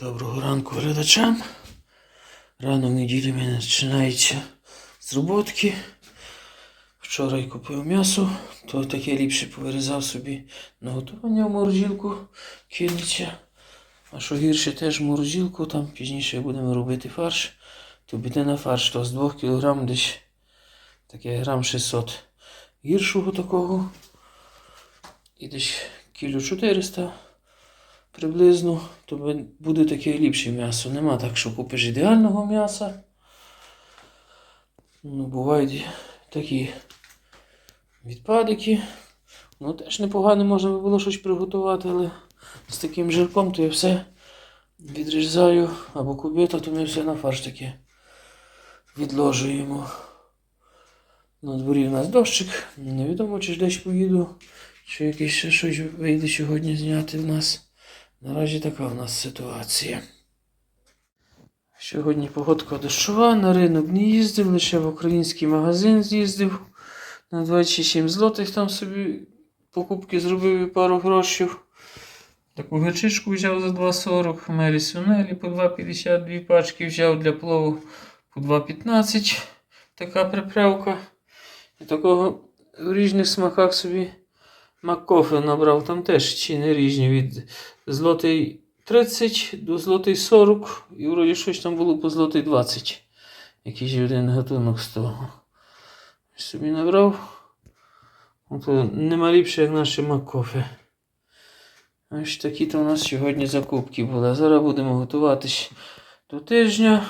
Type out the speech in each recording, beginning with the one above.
Доброго ранку глядачам. Рано в неділі в починається з роботки. Вчора я купив м'ясо, то таке ліпше повирізав собі на готування в морозилку кинеться. А що гірше теж в морозилку, там пізніше будемо робити фарш. То піде на фарш, то з 2 кг десь таке грам 600 гіршого такого. І десь кіло 400 приблизно, то буде таке ліпше м'ясо. Нема так, що купиш ідеального м'яса. Ну, бувають такі відпадики. Ну, теж непогано можна було щось приготувати, але з таким жирком то я все відрізаю або кубета, то ми все на фарш таке відложуємо. На дворі в нас дощик. Невідомо, чи ж десь поїду, чи якесь щось вийде сьогодні зняти в нас. Наразі така в нас ситуація. Сьогодні погодка дощова, на ринок не їздив, лише в український магазин з'їздив. На 27 злотих там собі покупки зробив і пару грошів. Таку гачичку взяв за 2,40, мелі сунелі по 2,50, дві пачки взяв для плову по 2,15. Така приправка. І такого в різних смаках собі Маккофе набрав. Там теж ціни різні від злотий 30 до злотий 40. І вроді щось там було по злотий 20. Якийсь один гатунок з того. Собі набрав. Ото нема ліпше, як наші Маккофе. Ось такі то у нас сьогодні закупки були. Зараз будемо готуватись до тижня.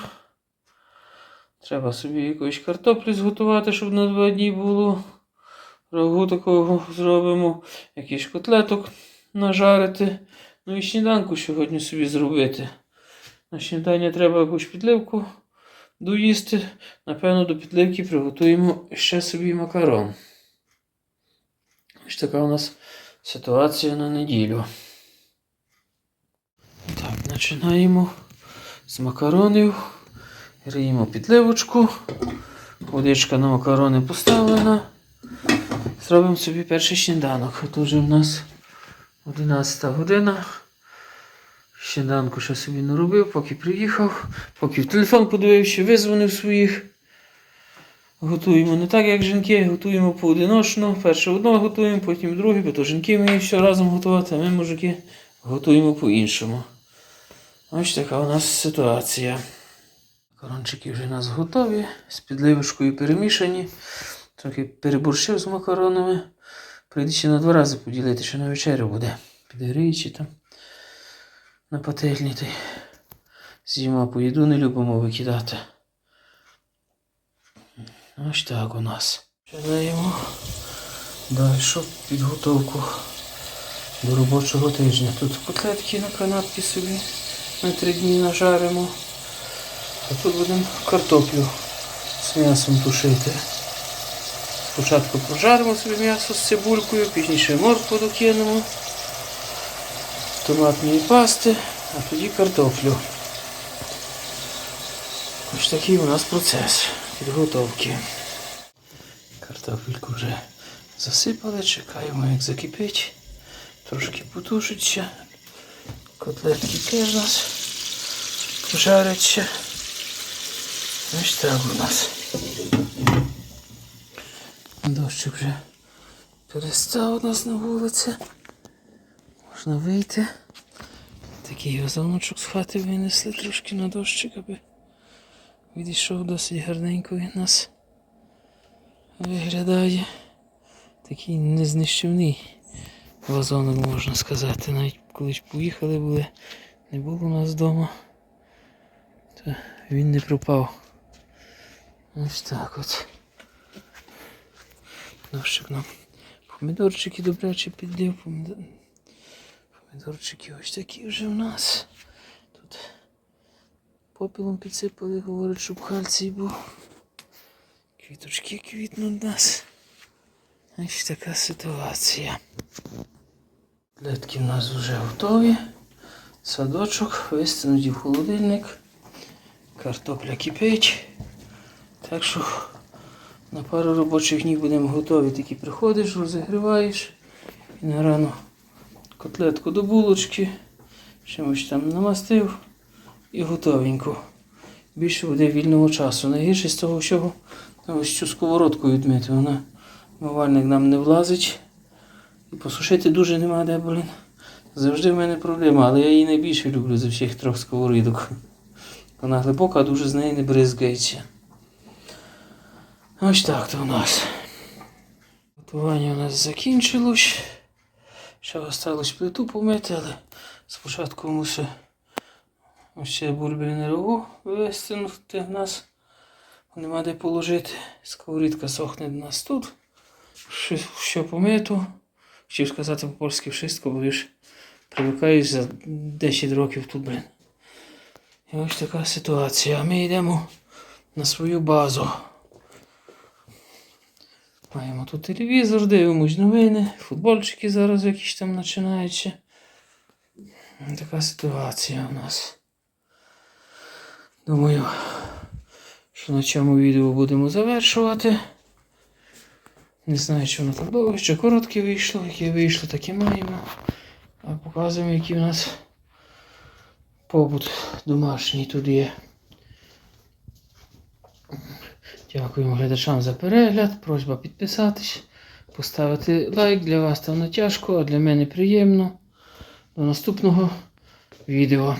Треба собі якоїсь картоплі зготувати, щоб на два дні було. Рагу такого зробимо. Якийсь котлеток нажарити. Ну і сніданку сьогодні собі зробити. На снідання треба якусь підливку доїсти. Напевно, до підливки приготуємо ще собі макарон. Ось така у нас ситуація на неділю. Так, починаємо з макаронів. Гріємо підливочку. Водичка на макарони поставлена. Зробимо собі перший сніданок. Тут вже в нас 11 година. Сніданку ще собі не робив, поки приїхав, поки в телефон подивився, визвонив своїх. Готуємо не так, як жінки, готуємо поодиночно. Перше одного готуємо, потім друге, бо то жінки вміють все разом готувати, а ми, мужики, готуємо по-іншому. Ось така у нас ситуація. Макарончики вже у нас готові, з підливочкою перемішані. Трохи переборщив з макаронами. Прийдеться на два рази поділити, що на вечерю буде. Підгріючи там на пательні. та й З'їмо по їду не любимо викидати. Ось так у нас. Починаємо далі підготовку до робочого тижня. Тут котлетки на канапці собі на три дні нажаримо. А тут будемо картоплю з м'ясом тушити. Спочатку пожаримо собі м'ясо з цибулькою, пізніше моркву докинемо, томатної пасти, а тоді картоплю. Ось такий у нас процес підготовки. Картопельку вже засипали, чекаємо як закипить. Трошки потушиться. Котлетки теж у нас пожаряться. Ось так у нас. Дощик вже перестав у нас на вулиці. Можна вийти. Такий вазоночок з хати винесли трошки на дощик, аби відійшов досить гарненько від нас. Виглядає. Такий незнищівний вазонок, можна сказати. Навіть колись поїхали були, не було у нас вдома, то він не пропав. Ось так от. Дощик нам помідорчики добряче. Помідор... Помідорчики ось такі вже в нас. Тут попілом підсипали, говорять, щоб кальцій був. Квіточки квітнуть нас. Ось така ситуація. Плетки в нас вже готові. Садочок вистануті в холодильник. Картопля кипить. Так що на пару робочих днів будемо готові. Тільки приходиш, розігріваєш і на рано котлетку до булочки. Чимось там намастив, і готовенько. Більше буде вільного часу. Найгірше з того всього, ось цю сковородку відмити. Вона мивальник нам не влазить. І посушити дуже нема де, блін. Завжди в мене проблема, але я її найбільше люблю з всіх трьох сковорідок. Вона глибока, дуже з неї не бризгається. Ось так то у нас. Готування у нас закінчилось. Ще осталось плиту помити, але спочатку мушу ось це бульбине рогу вистинути в нас. Нема де положити. Сковорідка сохне в нас тут. Що, що помито. Хотів сказати по-польськи wszystko, бо ж привикаєш за 10 років тут, блін. І ось така ситуація. Ми йдемо на свою базу. Маємо тут телевізор, дивимось новини, футбольчики зараз якісь там починаються. Така ситуація у нас. Думаю, що на цьому відео будемо завершувати. Не знаю, чи воно так довго, чи коротке вийшло, яке вийшло, таке маємо. А показуємо, який у нас побут домашній тут є. Дякуємо глядачам за перегляд. Просьба підписатись, поставити лайк. Для вас там не тяжко, а для мене приємно. До наступного відео.